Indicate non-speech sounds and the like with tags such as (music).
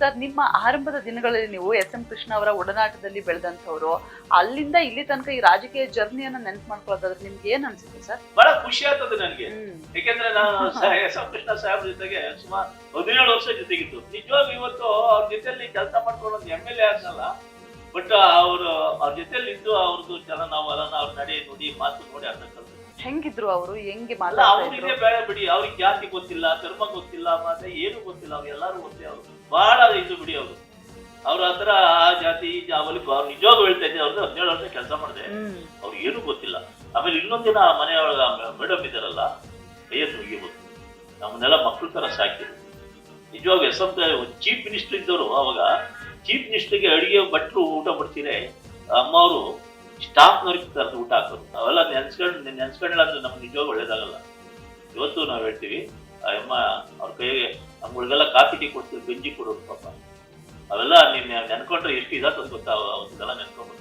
Sir ನಿಮ್ಮ ಆರಂಭದ ದಿನಗಳಲ್ಲಿ ನೀವು ಎಸ್ ಎಂ ಕೃಷ್ಣ ಅವರ ಒಡನಾಟದಲ್ಲಿ ಬೆಳೆದಂಥವ್ರು ಅಲ್ಲಿಂದ ಇಲ್ಲಿ ತನಕ ಈ ರಾಜಕೀಯ ಜರ್ನಿಯನ್ನ ನೆನ್ಪು ಮಾಡ್ಕೊಳ್ಳೋದಾದ್ರೆ ನಿಮ್ಗೆ ಏನ್ ಅನ್ಸುತ್ತೆ ಸರ್? ಬಹಳ ಖುಷಿ ಆಗ್ತದೆ ನನಗೆ. ಯಾಕೆಂದ್ರೆ ನಾನು (laughs) ಎಸ್ ಎಂ ಕೃಷ್ಣ ಸಾಹೇಬ್ ಜೊತೆಗೆ ಸುಮಾರು ಹದಿನೇಳು ವರ್ಷ ಜೊತೆಗಿತ್ತು ನಿಜವಾಗ್ಲೂ ಇವತ್ತು ಅವ್ರ ಜೊತೆಲಿ ಕೆಲಸ ಮಾಡ್ಕೊಳ್ಳೋದು ಎಂ ಎಲ್ ಎ ಆಗಲ್ಲ ಬಟ್ ಅವರು ಅವ್ರ ಜೊತೆಲಿ ಇದ್ದು ಅವ್ರದ್ದು ಚಲನವಲನ ಅವ್ರ ನಡೆ ನುಡಿ ಮಾತು ನೋಡಿ ಅರ್ಥ ಕಲ್ತು ಹೆಂಗಿದ್ರು ಅವರು ಹೆಂಗೆ ಅಲ್ಲ ಅವ್ರಿಗೆ ಬೇಡ ಬಿಡಿ ಅವ್ರಿಗೆ ಜಾತಿ ಗೊತ್ತಿಲ್ಲ ಧರ್ಮ ಗೊತ್ತಿಲ್ಲ ಮತ್ತೆ ಏನು ಗೊತ್ತಿಲ್ಲ ಅವ್ರು ಎಲ್ಲಾರು ಗೊತ್ತೇ ಅವರು ಬಹಳ ಇದು ಬಿಡಿ ಅವರು. ಅವ್ರ ಹತ್ರ ಆ ಜಾತಿ ಈ ಜಾವಲಿ ಅವ್ರು ನಿಜವಾಗ್ಲೂ ಹೇಳ್ತಾ ಇದ್ದೆ ಅವ್ರದ್ದು ಹದಿನೇಳು ವರ್ಷ ಕೆಲಸ ಮಾಡಿದೆ. ಅವ್ರಿಗೆ ಏನು ಗೊತ್ತಿಲ್ಲ. ಆಮೇಲೆ ಇನ್ನೊಂದಿನ ಮನೆಯೊಳಗ ಮೇಡಮ್ ಇದಾರಲ್ಲ ಕೈಯನ್ನು ಮುಗಿಬೋದು. ನಮ್ಮನ್ನೆಲ್ಲ ಮಕ್ಕಳು ತರ ಸಾಕಿದ್ರು ನಿಜವಾಗ ಎಸ್ ಎಂ ಚೀಫ್ ಮಿನಿಸ್ಟರ್ ಇದ್ದವರು ಅವಾಗ ಚೀಫ್ ಮಿನಿಸ್ಟರ್ಗೆ ಅಡಿಗೆ ಭಟ್ರು ಊಟ ಬಡ್ತೀರೆ ಅಮ್ಮವರು ಸ್ಟಾಫ್ನವ್ರಿಗೆ ಕರೆದು ಊಟ ಹಾಕೋದು. ಅವೆಲ್ಲ ನೆನ್ಸ್ಕೊಂಡು ನೆನ್ಸ್ಕೊಂಡಿಲ್ಲ ಅಂದ್ರೆ ನಮ್ಗೆ ನಿಜವಾಗ ಒಳ್ಳೇದಾಗಲ್ಲ. ಇವತ್ತು ನಾವು ಹೇಳ್ತೀವಿ, ಆ ಅಮ್ಮ ಅವ್ರ ಕೈಗೆ ನಮ್ಗಳಿಗೆಲ್ಲ ಕಾಫಿ, ಟೀ ಕೊಡ್ತೀವಿ ಗಂಜಿ ಕೊಡೋದು ಪಾಪ. ಅವೆಲ್ಲ ನೀನ್ ನೆನ್ಕೊಂಡ್ರೆ ಎಷ್ಟು ಇದಾಗ್ತದೆ ಗೊತ್ತಾ? ಸಲ ನೆನ್ಕೊಂಡ್ರೆ